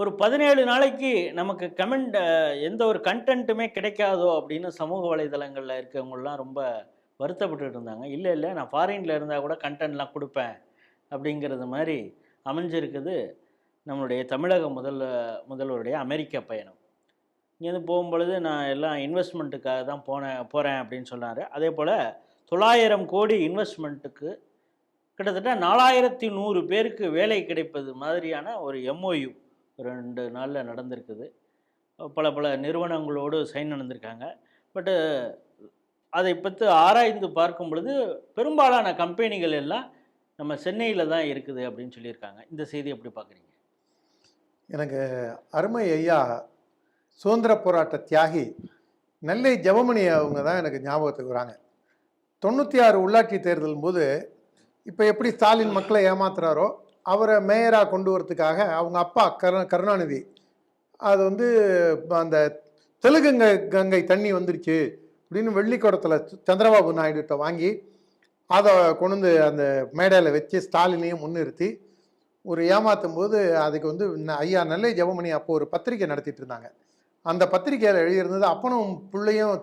ஒரு பதினேழு நாளைக்கு நமக்கு கமெண்ட் எந்த ஒரு கண்டென்ட்டுமே கிடைக்காதோ அப்படின்னு சமூக வலைதளங்களில் இருக்கவங்கலாம் ரொம்ப வருத்தப்பட்டுட்டு இருந்தாங்க. இல்லை இல்லை நான் ஃபாரினில் இருந்தால் கூட கண்டென்ட்லாம் கொடுப்பேன் அப்படிங்கிறது மாதிரி அமைஞ்சிருக்குது நம்மளுடைய தமிழக முதல்ல முதல்வருடைய அமெரிக்க பயணம். இங்கேருந்து போகும்பொழுது நான் எல்லாம் இன்வெஸ்ட்மெண்ட்டுக்காக தான் போனேன் போகிறேன் அப்படின்னு சொன்னார். அதே போல் தொள்ளாயிரம் கோடி இன்வெஸ்ட்மெண்ட்டுக்கு கிட்டத்தட்ட நாலாயிரத்தி நூறு பேருக்கு வேலை கிடைப்பது மாதிரியான ஒரு எம்ஓயு ரெண்டு நாளில் நடந்திருக்குது. பல பல நிறுவனங்களோடு சைன் நடந்திருக்காங்க. பட்டு அதை பற்றி ஆராய்ந்து பார்க்கும் பொழுது பெரும்பாலான கம்பெனிகள் எல்லாம் நம்ம சென்னையில் தான் இருக்குது அப்படின்னு சொல்லியிருக்காங்க. இந்த செய்தி எப்படி பார்க்குறீங்க? எனக்கு அருமை ஐயா சுதந்திர போராட்ட தியாகி நெல்லை ஜெபமணி அவங்க தான் எனக்கு ஞாபகத்துக்கு வராங்க. தொண்ணூற்றி ஆறு உள்ளாட்சி தேர்தல் போது இப்போ எப்படி ஸ்டாலின் மக்களை ஏமாத்துறாரோ அவரை மேயராக கொண்டு வரதுக்காக அவங்க அப்பா கரு கருணாநிதி. அது வந்து அந்த தெலுங்குங்க கங்கை தண்ணி வந்துருச்சு அப்படின்னு வெள்ளிக்கூடத்தில் சந்திரபாபு நாயுடுகிட்ட வாங்கி அதை கொண்டு வந்து அந்த மேடையில் வச்சு ஸ்டாலினையும் முன்னிறுத்தி ஒரு ஏமாற்றும் போது அதுக்கு வந்து ஐயா நெல்லை ஜெபமணி அப்போ ஒரு பத்திரிக்கை நடத்திட்டு இருந்தாங்க. அந்த பத்திரிக்கையில் எழுதியிருந்தது அப்பனும் பிள்ளையும்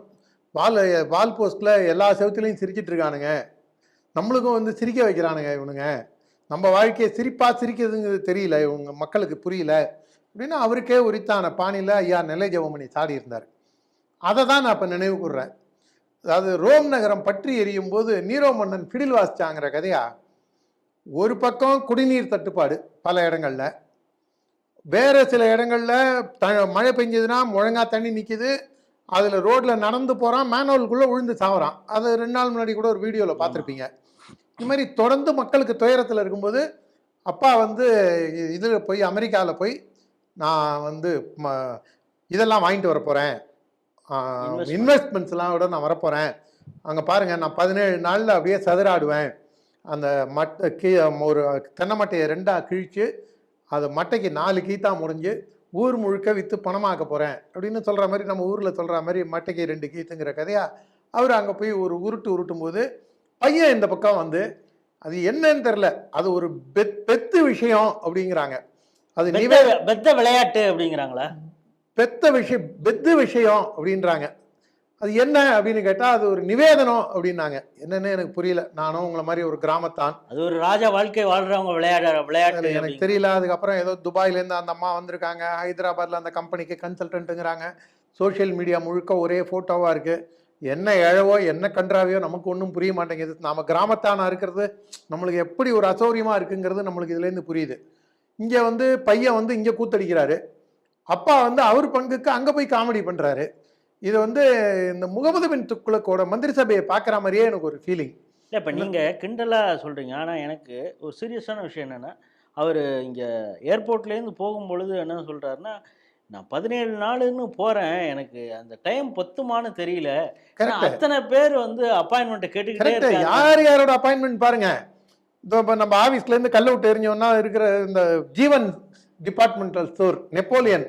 வால் வால் போஸ்ட்டில் எல்லா செவத்துலேயும் சிரிச்சிட்டு இருக்கானுங்க. நம்மளுக்கும் வந்து சிரிக்க வைக்கிறானுங்க இவனுங்க. நம்ம வாழ்க்கையை சிரிப்பா சிரிக்கிறதுங்கிறது தெரியல இவங்க மக்களுக்கு புரியல அப்படின்னு அவருக்கே உரித்தான பாணியில் ஐயா நெல்லை ஜெபமணி சாடி இருந்தார். அதை தான் நான் இப்போ நினைவு கூர்றேன். அதாவது ரோம் நகரம் பற்றி எரியும் போது நீரோ மன்னன் பிடில் வாசிச்சாங்கிற கதையா? ஒரு பக்கம் குடிநீர் தட்டுப்பாடு பல இடங்கள்ல. வேற சில இடங்கள்ல த மழை பெஞ்சதுன்னா முழங்கா தண்ணி நிக்குது. அதுல ரோட்ல நடந்து போறான் மேனுவலுக்குள்ள விழுந்து சாவறான். அது ரெண்டு நாள் முன்னாடி கூட ஒரு வீடியோல பார்த்துருப்பீங்க. இந்த மாதிரி தொடர்ந்து மக்களுக்கு துயரத்தில் இருக்கும்போது அப்பா வந்து இதில் போய் அமெரிக்காவில் போய் நான் வந்து ம- இதெல்லாம் வாங்கிட்டு வர போகிறேன். இன்வெஸ்ட்மெண்ட்ஸ்லாம் விட நான் வரப்போகிறேன் அங்கே பாருங்கள் நான் பதினேழு நாளில் அப்படியே சதுராடுவேன். அந்த மட்டை கீ ஒரு தென்னை மட்டையை ரெண்டாக கிழிச்சு அது மட்டைக்கு நாலு கீத்தா முடிஞ்சு ஊர் முழுக்க விற்று பணமாக்க போகிறேன் அப்படின்னு சொல்கிற மாதிரி நம்ம ஊரில் சொல்கிற மாதிரி மட்டைக்கு ரெண்டு கீத்துங்கிற கதையா அவர் அங்கே போய் ஒரு உருட்டு உருட்டும் போது பையன் இந்த பக்கம் வந்து அது என்னன்னு தெரில அது ஒரு பெத் பெத்து விஷயம் அப்படிங்கிறாங்க. அது பெத்த விளையாட்டு அப்படிங்கிறாங்களா? பெத்த விஷயம் பெத்து விஷயம் அப்படின்றாங்க. அது என்ன அப்படின்னு கேட்டால் அது ஒரு நிவேதனம் அப்படின்னாங்க. என்னன்னு எனக்கு புரியல. நானும் உங்களை மாதிரி ஒரு கிராமத்தான். அது ஒரு ராஜா வாழ்க்கை வாழ்றவங்க விளையாடுற விளையாட்டு எனக்கு தெரியல. அதுக்கப்புறம் ஏதோ துபாயிலேருந்து அந்த அம்மா வந்திருக்காங்க. ஹைதராபாத்தில் அந்த கம்பெனிக்கு கன்சல்டன்ட்டுங்கிறாங்க சோஷியல் மீடியா முழுக்க ஒரே ஃபோட்டோவாக இருக்குது என்ன இழவோ என்ன கன்றாவையோ நமக்கு ஒன்றும் புரிய மாட்டேங்குது. நாம கிராமத்தானா இருக்கிறது நம்மளுக்கு எப்படி ஒரு அசௌரியமாக இருக்குங்கிறது நம்மளுக்கு இதுலேருந்து புரியுது. இங்கே வந்து பையன் வந்து இங்கே கூத்தடிக்கிறாரு. அப்பா வந்து அவர் பங்குக்கு அங்கே போய் காமெடி பண்ணுறாரு இது வந்து இந்த முகமது பின் துக்குலக்கோட மந்திரி சபையை பார்க்குற மாதிரியே எனக்கு ஒரு ஃபீலிங் இல்லை இப்போ நீங்கள் கிண்டலாக சொல்கிறீங்க ஆனால் எனக்கு ஒரு சீரியஸான விஷயம் என்னென்னா அவர் இங்கே ஏர்போர்ட்லேருந்து போகும்பொழுது என்ன சொல்கிறாருன்னா நான் பதினேழு நாளுன்னு போகிறேன் எனக்கு அந்த டைம் பொத்துமான்னு தெரியல. அத்தனை பேர் வந்து அப்பாயின்மெண்ட்டை கேட்டுக்கிட்டே யார் யாரோட அப்பாயின்மெண்ட் பாருங்க. இதோ இப்போ நம்ம ஆஃபீஸ்ல இருந்து கல்ல விட்டு எறிஞ்சோம்னா இருக்கிற இந்த ஜீவன் டிபார்ட்மெண்டல் ஸ்டோர் நெப்போலியன்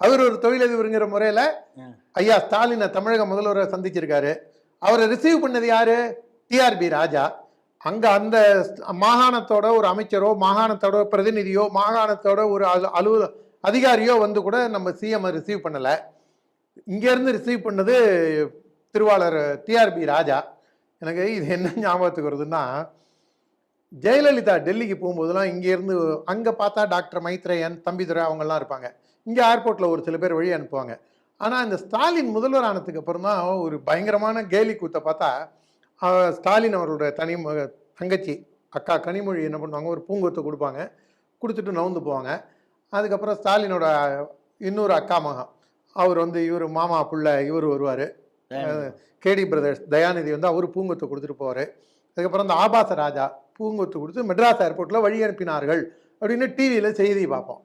அவர் ஒரு தொழிலதிபருங்கிற முறையில. ஐயா ஸ்டாலினை தமிழக முதல்வரை சந்திச்சிருக்காரு. அவரை ரிசீவ் பண்ணது யாரு? டிஆர்பி ராஜா. அங்க அந்த மாகாணத்தோட ஒரு அமைச்சரோ மாகாணத்தோட பிரதிநிதியோ மாகாணத்தோட ஒரு அலு அலுவல அதிகாரியோ வந்து கூட நம்ம சிஎம் ரிசீவ் பண்ணலை. இங்கேருந்து ரிசீவ் பண்ணது திருவாளர் டிஆர்பி ராஜா. எனக்கு இது என்ன ஞாபகத்துக்கு வருதுன்னா ஜெயலலிதா டெல்லிக்கு போகும்போதெல்லாம் இங்கேருந்து அங்கே பார்த்தா டாக்டர் மைத்ரேயன் தம்பிதுரை அவங்கெல்லாம் இருப்பாங்க. இங்கே ஏர்போர்ட்டில் ஒரு சில பேர் வழி அனுப்புவாங்க. ஆனால் இந்த ஸ்டாலின் முதல்வர் ஆனதுக்கு அப்புறம் தான் ஒரு பயங்கரமான கேலி கூத்தை பார்த்தா ஸ்டாலின் அவரோட தனி தங்கச்சி அக்கா கனிமொழி என்ன பண்ணுவாங்க ஒரு பூங்கொத்தை கொடுப்பாங்க. கொடுத்துட்டு நவுந்து போவாங்க. அதுக்கப்புறம் ஸ்டாலினோட இன்னொரு அக்கா மகன். அவர் வந்து இவர் மாமா புள்ள இவர் வருவார். கேடி பிரதர்ஸ் தயாநிதி வந்து அவர் பூங்கொத்து கொடுத்துட்டு போவார். அதுக்கப்புறம் இந்த ஆபாச ராஜா பூங்கொத்து கொடுத்து மெட்ராஸ் ஏர்போர்ட்டில் வழி அனுப்பினார்கள் அப்படின்னு டிவியில் செய்தி பார்ப்போம்.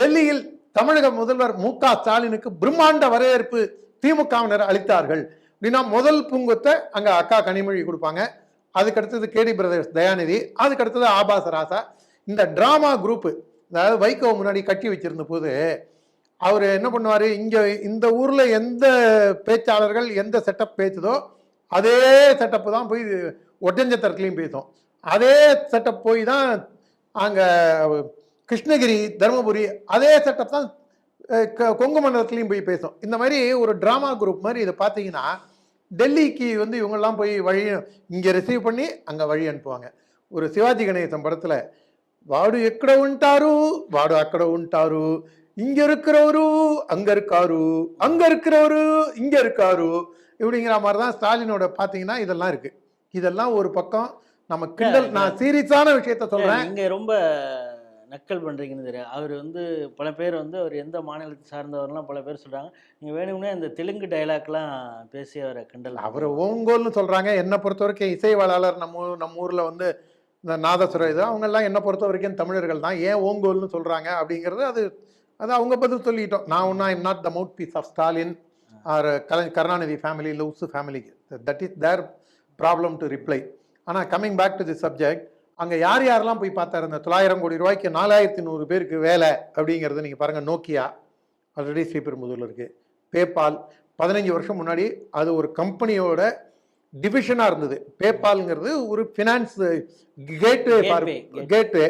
டெல்லியில் தமிழக முதல்வர் மு க ஸ்டாலினுக்கு பிரம்மாண்ட வரவேற்பு திமுகவினர் அளித்தார்கள். அப்படின்னா முதல் பூங்கொத்தை அங்கே அக்கா கனிமொழி கொடுப்பாங்க. அதுக்கு அடுத்தது கேடி பிரதர்ஸ் தயாநிதி. அதுக்கு அடுத்தது ஆபாச ராசா. இந்த டிராமா குரூப்பு அதாவது வைகோ முன்னாடி கட்டி வச்சிருந்த போது அவர் என்ன பண்ணுவார்? இங்கே இந்த ஊரில் எந்த பேச்சாளர்கள் எந்த செட்டப் பேசுதோ அதே செட்டப்பு தான் போய் ஒட்டஞ்சத்திரத்துலையும் பேசும். அதே செட்டப் போய் தான் அங்கே கிருஷ்ணகிரி தருமபுரி அதே செட்டப் தான் க- கொங்கு மண்டலத்துலேயும் போய் பேசும். இந்த மாதிரி ஒரு ட்ராமா குரூப் மாதிரி இதை பார்த்தீங்கன்னா டெல்லிக்கு வந்து இவங்கெல்லாம் போய் வழி இங்கே ரிசீவ் பண்ணி அங்கே வழி அனுப்புவாங்க. ஒரு சிவாஜி கணேசன் படத்தில் వాడు ఎక్కడ ఉంటారు వాడు అక్కడ ఉంటారు இங்க இருக்கிறவரு அங்க இருக்காரு அங்க இருக்கிறவரு இங்க இருக்காரு இப்படிங்கிற மாதிரி தான் ஸ்டாலினோட பாத்தீங்கன்னா இதெல்லாம் இருக்கு இதெல்லாம் ஒரு பக்கம் நம்ம கிண்டல் நான் சீரியஸான விஷயத்த சொல்றேன் நீங்க ரொம்ப நக்கல் பண்றீங்கன்னு தெரியும் அவர் வந்து பல பேர் வந்து அவர் எந்த மாநிலத்தை சார்ந்தவர்லாம் பல பேர் சொல்றாங்க நீங்க வேணும்னே இந்த தெலுங்கு டைலாக்லாம் பேசி அவரை கிண்டல் அவர் ஓங்கோல்னு சொல்றாங்க என்னை பொறுத்த வரைக்கும் இசைவாளர் நம்ம ஊ- நம்ம ஊர்ல வந்து இந்த நாதசுரம் இது அவங்க எல்லாம் என்னை பொறுத்த வரைக்கும் தமிழர்கள் தான். ஏன் ஓங்கோல்னு சொல்றாங்க அப்படிங்கிறது அது அது அவங்க பதில் சொல்லிட்டோம். நான் ஒன்னா I'm not the mouthpiece of Stalin or Kalai Karunanidhi family loves ஃபேமிலிக்கு that is their problem to reply ஆனால் coming back to the subject அங்கே யார் யாரெல்லாம் போய் பார்த்தாரு? இந்த தொள்ளாயிரம் கோடி ரூபாய்க்கு நாலாயிரத்தி நூறு பேருக்கு வேலை அப்படிங்கிறது நீங்கள் பாருங்கள் நோக்கியா ஆல்ரெடி ஸ்ரீபெரும்புதூரில் இருக்குது பேபால் பதினஞ்சு வருஷம் முன்னாடி அது ஒரு கம்பெனியோட டிவிஷனாக இருந்தது. பேபால்ங்கிறது ஒரு ஃபினான்ஸ் கேட்வே. கேட்வே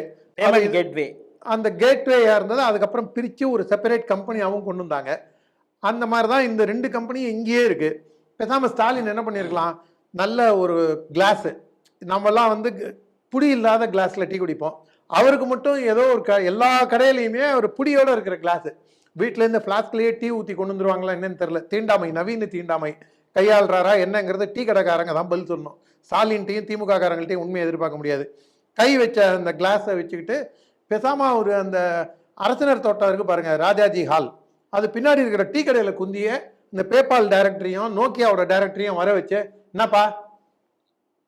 கேட்வே அந்த கேட்வேயாக இருந்தது அதுக்கப்புறம் பிரித்து ஒரு செப்பரேட் கம்பெனியாகவும் கொண்டு வந்தாங்க. அந்த மாதிரி தான் இந்த ரெண்டு கம்பெனியும் இங்கேயே இருக்குது பேசாமல் ஸ்டாலின் என்ன பண்ணியிருக்கலாம் நல்ல ஒரு கிளாஸு நம்மலாம் வந்து புடி இல்லாத கிளாஸில் டீ குடிப்போம். அவருக்கு மட்டும் ஏதோ ஒரு க எல்லா கடையிலையுமே ஒரு புடியோட இருக்கிற கிளாஸு வீட்டிலேருந்து ஃப்ளாஸ்க்லேயே டீ ஊற்றி கொண்டு வந்துருவாங்களா என்னன்னு தெரில தீண்டாமை நவீன தீண்டாமை. கையாளுறாரா என்னங்கிறது டீ கடைக்காரங்க தான் பதில் சொல்லணும். ஸ்டாலின்ட்டையும் திமுக காரங்கள்ட்டையும் உண்மையை எதிர்பார்க்க முடியாது. கை வச்ச அந்த கிளாஸை வச்சுக்கிட்டு பேசாம ஒரு அந்த அரசினர் தோட்டம் இருக்குது பாருங்கள் ராஜாஜி ஹால். அது பின்னாடி இருக்கிற டீ கடையில் குந்திய இந்த பேபால் டைரக்டரையும் நோக்கியாவோட டைரக்டரையும் வர வச்சு என்னப்பா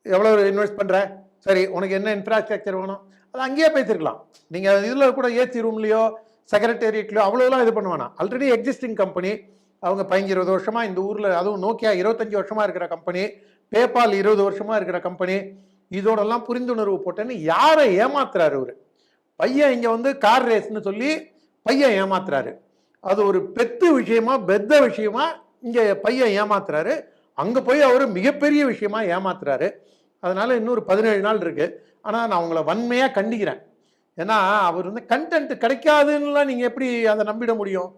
எவ்வளோ இன்வெஸ்ட் பண்ணுற சரி உனக்கு என்ன இன்ஃப்ராஸ்ட்ரக்சர் வேணும்? அது அங்கேயே பேசிருக்கலாம். நீங்கள் இதில் கூட ஏசி ரூம்லேயோ செக்ரட்டேரியட்லையோ அவ்வளோலாம் இது பண்ண வேணாம். ஆல்ரெடி எக்ஸிஸ்டிங் கம்பெனி அவங்க பதினஞ்சு இருபது வருஷமாக இந்த ஊரில் அதுவும் நோக்கியா இருபத்தஞ்சி வருஷமாக இருக்கிற கம்பெனி பேபால் இருபது வருஷமாக இருக்கிற கம்பெனி இதோடெல்லாம் புரிந்துணர்வு போட்டேன்னு யாரை ஏமாத்துறாரு அவர்? பையன் இங்கே வந்து கார் ரேஸ்னு சொல்லி பையன் ஏமாத்துறாரு. அது ஒரு பெத்து விஷயமா பெத்த விஷயமா இங்கே பையன் ஏமாத்துறாரு. அங்கே போய் அவர் மிகப்பெரிய விஷயமா ஏமாத்துறாரு. அதனால் இன்னொரு பதினேழு நாள் இருக்குது ஆனால் நான் அவங்கள வன்மையாக கண்டிக்கிறேன். ஏன்னா அவர் வந்து கண்டென்ட் கிடைக்காதுன்னுலாம் நீங்கள் எப்படி அதை நம்பிட முடியும்?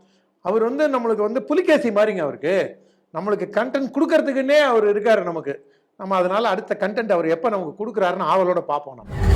அவர் வந்து நம்மளுக்கு வந்து புலிகேசி மாதிரிங்க அவருக்கு. நம்மளுக்கு கண்டென்ட் கொடுக்கறதுக்குன்னே அவர் இருக்காரு நமக்கு. நம்ம அதனால அடுத்த கண்டென்ட் அவர் எப்போ நமக்கு கொடுக்குறாருன்னு ஆவலோட பார்ப்போம் நம்ம.